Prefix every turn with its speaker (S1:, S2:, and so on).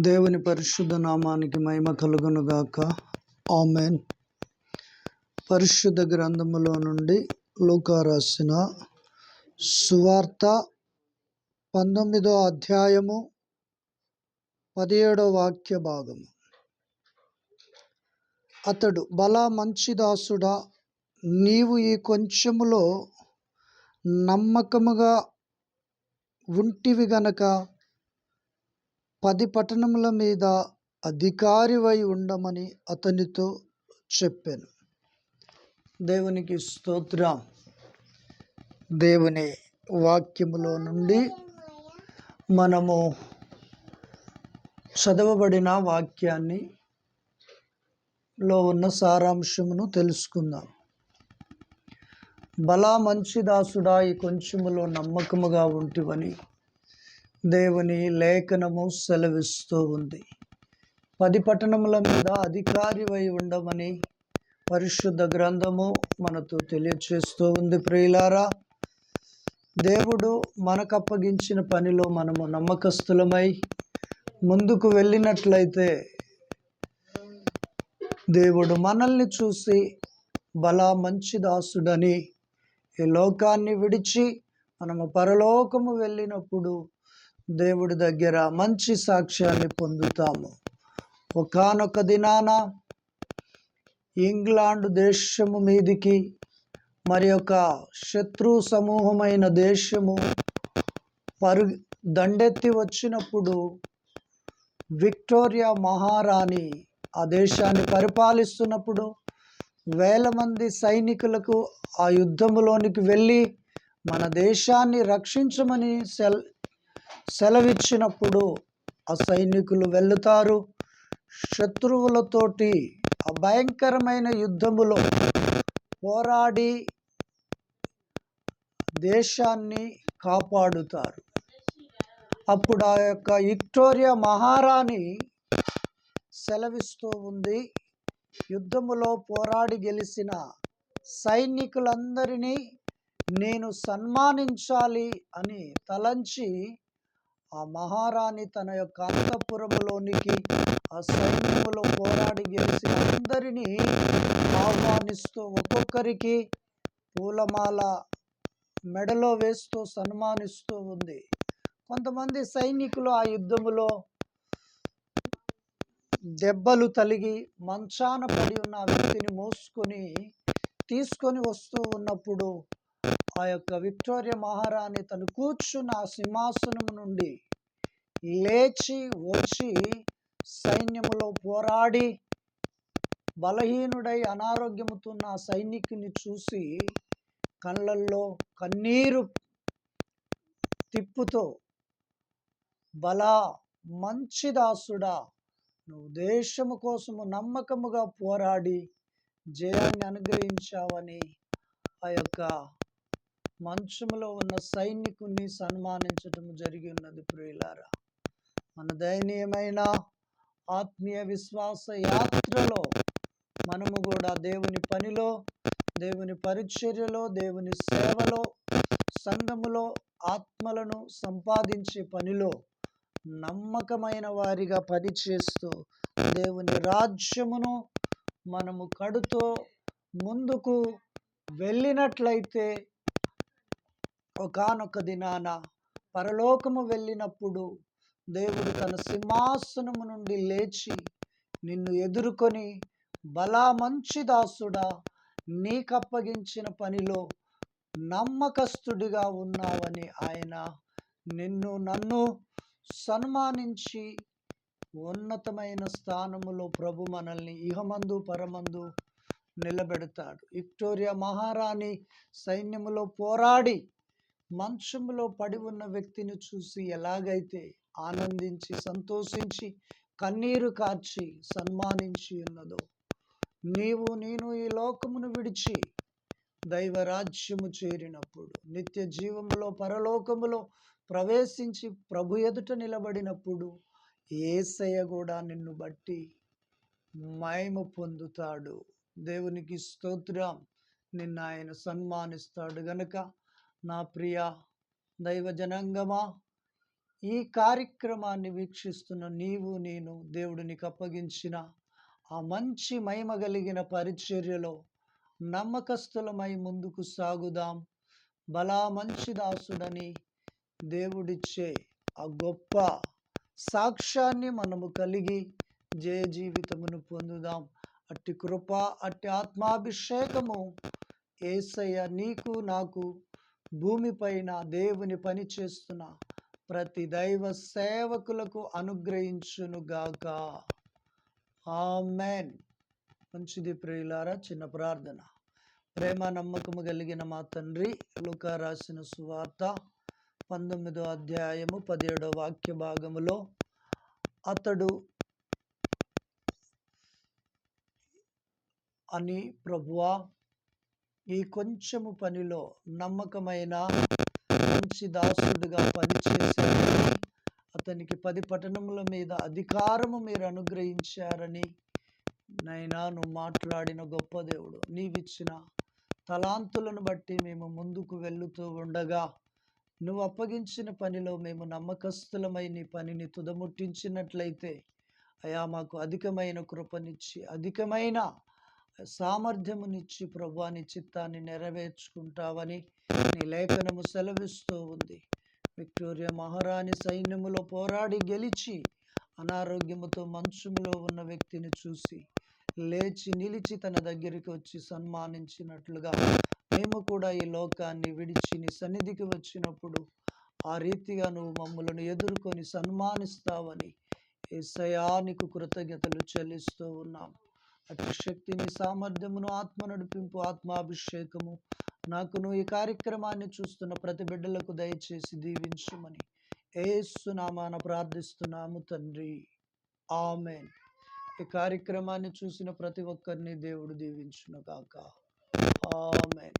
S1: దేవుని పరిశుద్ధ నామానికి మహిమ కలుగునుగాక ఆమెన్. పరిశుద్ధ గ్రంథములో నుండి లూకా రాసిన సువార్త పంతొమ్మిదో అధ్యాయము పదిహేడో వాక్య భాగము. అతడు బల మంచి దాసుడా నీవు ఈ కొంచెములో నమ్మకముగా ఉంటివి గనక పది పట్టణముల మీద అధికారివై ఉండమని అతనితో చెప్పాను. దేవునికి స్తోత్రం. దేవుని వాక్యములో నుండి మనము చదవబడిన వాక్యాన్ని లో ఉన్న సారాంశమును తెలుసుకుందాం. బలా మంచి దాసుడా ఈ కొంచెములో నమ్మకముగా ఉంటివని దేవుని లేఖనము సెలవిస్తూ ఉంది. పది పట్టణముల మీద అధికారివై ఉండమని పరిశుద్ధ గ్రంథము మనతో తెలియచేస్తూ ఉంది ప్రియులారా. దేవుడు మనకు అప్పగించిన పనిలో మనము నమ్మకస్తులమై ముందుకు వెళ్ళినట్లయితే దేవుడు మనల్ని చూసి బలా మంచి దాసుడని ఈ లోకాన్ని విడిచి మనము పరలోకము వెళ్ళినప్పుడు దేవుడి దగ్గర మంచి సాక్ష్యాన్ని పొందుతాము. ఒకనొక దినాన ఇంగ్లాండ్ దేశము మీదికి మరి యొక్క శత్రు సమూహమైన దేశము పరు దండెత్తి వచ్చినప్పుడు విక్టోరియా మహారాణి ఆ దేశాన్ని పరిపాలిస్తున్నప్పుడు వేల మంది సైనికులకు ఆ యుద్ధములోనికి వెళ్ళి మన దేశాన్ని రక్షించమని సెల్ సెలవిచ్చినప్పుడు ఆ సైనికులు వెళ్తారు శత్రువులతోటి ఆ భయంకరమైన యుద్ధములో పోరాడి దేశాన్ని కాపాడుతారు. అప్పుడు ఆ యొక్క విక్టోరియా మహారాణి సెలవిస్తూ ఉంది. యుద్ధములో పోరాడి గెలిచిన సైనికులందరినీ నేను సన్మానించాలి అని తలంచి ఆ మహారాణి తన యొక్క అంతఃపురములోనికి ఆ సైన్యములో పోరాడి గెలిచి అందరినీ ఆహ్వానిస్తూ ఒక్కొక్కరికి పూలమాల మెడలో వేస్తూ సన్మానిస్తూ ఉంది. కొంతమంది సైనికులు ఆ యుద్ధములో దెబ్బలు తలిగి మంచాన పడి ఉన్న వ్యక్తిని మోసుకొని తీసుకొని వస్తూ ఉన్నప్పుడు ఆ యొక్క విక్టోరియా మహారాణి తను కూర్చున్న ఆ సింహాసనం నుండి లేచి వచ్చి సైన్యములో పోరాడి బలహీనుడై అనారోగ్యముతున్న ఆ సైనికుని చూసి కళ్ళల్లో కన్నీరు తిప్పుతో బలా మంచి దాసుడా నువ్వు దేశము కోసము నమ్మకముగా పోరాడి జయాన్ని అనుగ్రహించావని ఆ యొక్క మంచములో ఉన్న సైనికుని సన్మానించటం జరిగి ఉన్నది ప్రియులారా. మన దయనీయమైన ఆత్మీయ విశ్వాస యాత్రలో మనము కూడా దేవుని పనిలో దేవుని పరిచర్యలో దేవుని సేవలో సంఘములో ఆత్మలను సంపాదించే పనిలో నమ్మకమైన వారిగా పనిచేస్తూ దేవుని రాజ్యమును మనము కడుతూ ముందుకు వెళ్ళినట్లయితే ఒకనొక దినాన పరలోకము వెళ్ళినప్పుడు దేవుడు తన సింహాసనము నుండి లేచి నిన్ను ఎదుర్కొని బలా మంచి దాసుడా నీకప్పగించిన పనిలో నమ్మకస్తుడిగా ఉన్నావని ఆయన నిన్ను నన్ను సన్మానించి ఉన్నతమైన స్థానములో ప్రభు మనల్ని ఇహమందు పరమందు నిలబెడతాడు. విక్టోరియా మహారాణి సైన్యములో పోరాడి మంచంలో పడి ఉన్న వ్యక్తిని చూసి ఎలాగైతే ఆనందించి సంతోషించి కన్నీరు కార్చి సన్మానించి ఉన్నదో నీవు నేను ఈ లోకమును విడిచి దైవరాజ్యము చేరినప్పుడు నిత్య జీవములో పరలోకములో ప్రవేశించి ప్రభు ఎదుట నిలబడినప్పుడు ఏసయ్య కూడా నిన్ను బట్టి మహిమ పొందుతాడు. దేవునికి స్తోత్రం. నిన్న ఆయన సన్మానిస్తాడు గనక నా ప్రియ దైవ జనాంగమా ఈ కార్యక్రమాన్ని వీక్షిస్తున్న నీవు నేను దేవుడినికి అప్పగించిన ఆ మంచి మహిమ కలిగిన పరిచర్యలో నమ్మకస్తులమై ముందుకు సాగుదాం. బలా మంచి దాసుడని దేవుడిచ్చే ఆ గొప్ప సాక్ష్యాన్ని మనము కలిగి జయ జీవితమును పొందుదాం. అట్టి కృప అట్టి ఆత్మాభిషేకము ఏసయ్య నీకు నాకు భూమిపైన దేవుని పని చేస్తున్న ప్రతి దైవ సేవకులకు అనుగ్రహించునుగాక. ఆమెన్. మంచిది ప్రియులారా చిన్న ప్రార్థన. ప్రేమ నమ్మకము కలిగిన మా తండ్రి లుకా రాసిన సువార్త పంతొమ్మిదో అధ్యాయము పదిహేడో వాక్య భాగములో అతడు అని ప్రభువా ఈ కొంచెము పనిలో నమ్మకమైన మంచి దాసుడుగా పనిచేశారని అతనికి పది పట్టణముల మీద అధికారము మీరు అనుగ్రహించారని నైనా నువ్వు మాట్లాడిన గొప్ప దేవుడు. నీవిచ్చిన తలాంతులను బట్టి మేము ముందుకు వెళ్ళుతూ ఉండగా నువ్వు అప్పగించిన పనిలో మేము నమ్మకస్తులమై నీ పనిని తుదముట్టించినట్లయితే అయా మాకు అధికమైన కృపనిచ్చి అధికమైన సామర్థ్యమునిచ్చి ప్రభాని చిత్తాన్ని నెరవేర్చుకుంటావని నీ లేఖనము సెలవిస్తూ ఉంది. విక్టోరియా మహారాణి సైన్యములో పోరాడి గెలిచి అనారోగ్యముతో మంచములో ఉన్న వ్యక్తిని చూసి లేచి నిలిచి తన దగ్గరికి వచ్చి సన్మానించినట్లుగా మేము కూడా ఈ లోకాన్ని విడిచి నీ సన్నిధికి వచ్చినప్పుడు ఆ రీతిగా నువ్వు మమ్మలను ఎదుర్కొని సన్మానిస్తావని ఏసయానికి కృతజ్ఞతలు చెల్లిస్తూ ఉన్నాం. శక్తిని సామర్థ్యమును ఆత్మ నడిపింపు ఆత్మాభిషేకము. నాకును ఈ కార్యక్రమాన్ని చూస్తున్న ప్రతి బిడ్డలకు దయచేసి దీవించమని ఏసునామాన ప్రార్థిస్తున్నాము తండ్రి. ఆమెన్. ఈ కార్యక్రమాన్ని చూసిన ప్రతి ఒక్కరిని దేవుడు దీవించును కాక ఆమెన్.